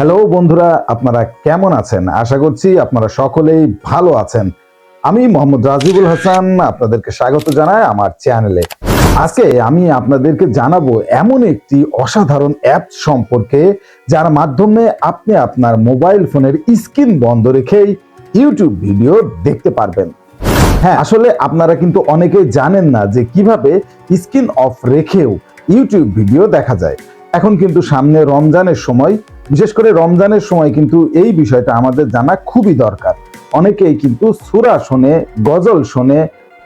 Hello বন্ধুরা, আপনারা কেমন আছেন? আশা করছি আপনারা সকলেই ভালো আছেন। আমি মোহাম্মদ রাজিবুল হাসান, আপনাদেরকে স্বাগত জানাই আমার চ্যানেলে। আজকে আমি আপনাদেরকে জানাব এমন একটি অসাধারণ অ্যাপ সম্পর্কে, যার মাধ্যমে আপনি আপনার মোবাইল ফোনের স্ক্রিন বন্ধ রেখেই ইউটিউব ভিডিও দেখতে পারবেন। হ্যাঁ আসলে আপনারা কিন্তু অনেকেই জানেন না যে কীভাবে স্ক্রিন অফ রেখেও ইউটিউব ভিডিও দেখা যায়। এখন কিন্তু সামনে রমজানের সময় বিশেষ করে রমজানের সময় কিন্তু এই বিষয়টা আমাদের জানা খুবই দরকার। অনেকেই কিন্তু সুরা শোনে, গজল শোনে,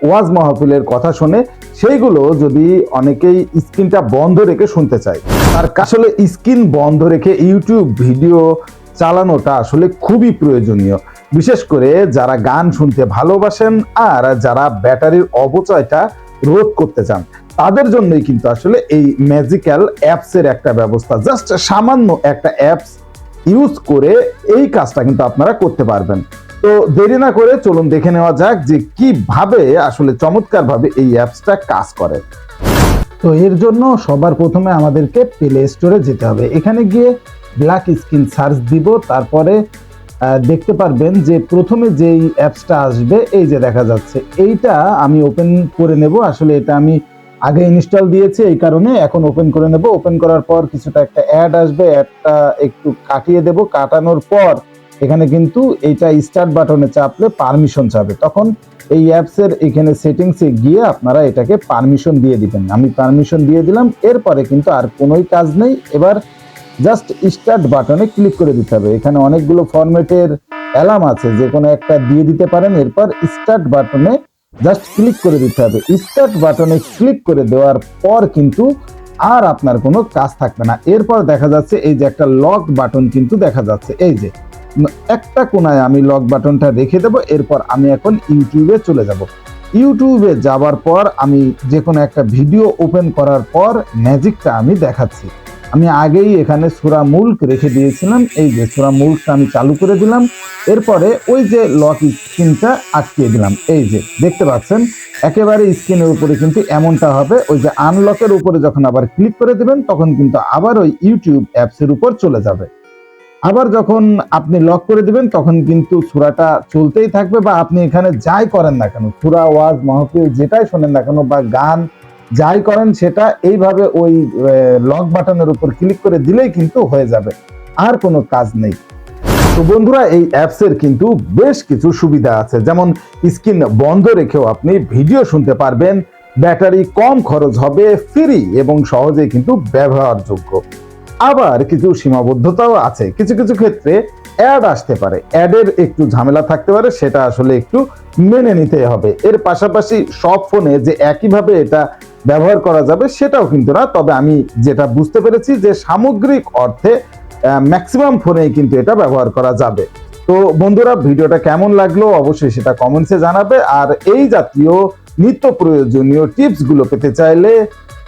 ওয়াজ মাহফিলের কথা শোনে, সেইগুলো যদি অনেকেই স্ক্রিনটা বন্ধ রেখে শুনতে চায়। আর আসলে স্ক্রিন বন্ধ রেখে ইউটিউব ভিডিও চালানোটা আসলে খুবই প্রয়োজনীয়। বিশেষ করে যারা গান শুনতে ভালোবাসেন আর যারা ব্যাটারির অপচয়টা রোধ করতে চান, তাদের জন্যই কিন্তু আসলে এই ম্যাজিক্যাল অ্যাপসের একটা ব্যবস্থা। জাস্ট সামান্য একটা অ্যাপস ইউজ করে এই কাজটা কিন্তু আপনারা করতে পারবেন। তো দেরি না করে চলুন দেখে নেওয়া যাক যে কীভাবে আসলে চমৎকারভাবে এই অ্যাপসটা কাজ করে। তো এর জন্য সবার প্রথমে আমাদেরকে প্লে স্টোরে যেতে হবে। এখানে গিয়ে ব্ল্যাক স্ক্রিন সার্চ দিব, তারপরে দেখতে পারবেন যে প্রথমে যেই অ্যাপসটা আসবে, এই যে দেখা যাচ্ছে, এইটা আমি ওপেন করে নেব। আসলে এটা আমি আগে ইনস্টল দিয়েছি এই কারণে, এখন ওপেন করে নেব। ওপেন করার পর কিছুটা একটা অ্যাড আসবে অ্যাডটা একটু কাটিয়ে দেব। কাটানোর পর এখানে কিন্তু এইটা স্টার্ট বাটনে চাপলে পারমিশন চাবে। তখন এই অ্যাপসের এখানে সেটিংসে গিয়ে আপনারা এটাকে পারমিশন দিয়ে দিবেন। আমি পারমিশন দিয়ে দিলাম, এরপরে কিন্তু আর কোনোই কাজ নেই। এবার জাস্ট স্টার্ট বাটনে ক্লিক করে দিতে হবে। এখানে অনেকগুলো ফরম্যাটের অ্যালার্ম আছে, যে কোনো একটা দিয়ে দিতে পারেন, এরপর স্টার্ট বাটনে জাস্ট ক্লিক করে দিতে হবে। স্টার্ট বাটনে ক্লিক করে দেওয়ার পর কিন্তু আর আপনার কোনো কাজ থাকবে না। এরপর দেখা যাচ্ছে এই যে একটা লক বাটন কিন্তু দেখা যাচ্ছে। এই যে, একটা কোনায় আমি লক বাটনটা রেখে দেবো, এরপর আমি এখন ইউটিউবে চলে যাব। ইউটিউবে যাওয়ার পর আমি যে কোনো একটা ভিডিও ওপেন করার পর ম্যাজিকটা আমি দেখাচ্ছি। আমি আগেই এখানে সুরা মুল্ক রেখে দিয়েছিলাম। এই যে সুরা মুল্কটা আমি চালু করে দিলাম। এরপরে ওই যে লক স্ক্রিনটা আটকিয়ে দিলাম। এই যে, দেখতে পাচ্ছেন? একেবারে স্ক্রিনের উপরে কিন্তু এমনটা হবে। ওই যে আনলকের উপরে যখন আবার ক্লিক করে দেবেন, তখন কিন্তু আবার ওই ইউটিউব অ্যাপসের উপর চলে যাবে। আবার যখন আপনি লক করে দিবেন, তখন কিন্তু সুরাটা চলতেই থাকবে বা আপনি এখানে যাই করেন না কেন, সুরা, ওয়াজ, মাহফিল, যেটাই শোনেন না কেন বা গান যাই করেন সেটা এইভাবে ওই লক বাটনের উপর ক্লিক করে দিলেই কিন্তু হয়ে যাবে। আর কোনো কাজ নেই। তো বন্ধুরা, এই অ্যাপসের কিন্তু বেশ কিছু সুবিধা আছে। যেমন স্ক্রিন বন্ধ রেখেও আপনি ভিডিও শুনতে পারবেন। ব্যাটারি কম খরচ হবে ফ্রি এবং সহজে কিন্তু ব্যবহারযোগ্য। আবার কিছু সীমাবদ্ধতাও আছে। কিছু কিছু ক্ষেত্রে অ্যাড আসতে পারে। অ্যাডের একটু ঝামেলা থাকতে পারে, সেটা আসলে একটু মেনে নিতে হবে। এর পাশাপাশি সব ফোনে যে একইভাবে এটা ব্যবহার করা যাবে সেটাও কিন্তু না। তবে আমি যেটা বুঝতে পেরেছি যে সামগ্রিক অর্থে ম্যাক্সিমাম ফোনেই কিন্তু এটা ব্যবহার করা যাবে। তো বন্ধুরা, ভিডিওটা কেমন লাগল অবশ্যই সেটা কমেন্টসে জানাবে। আর এই জাতীয় নিত্য প্রয়োজনীয় টিপসগুলো পেতে চাইলে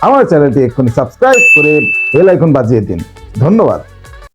আমার চ্যানেলটি এক্ষুনি সাবস্ক্রাইব করে বেল আইকন বাজিয়ে দিন। ধন্যবাদ।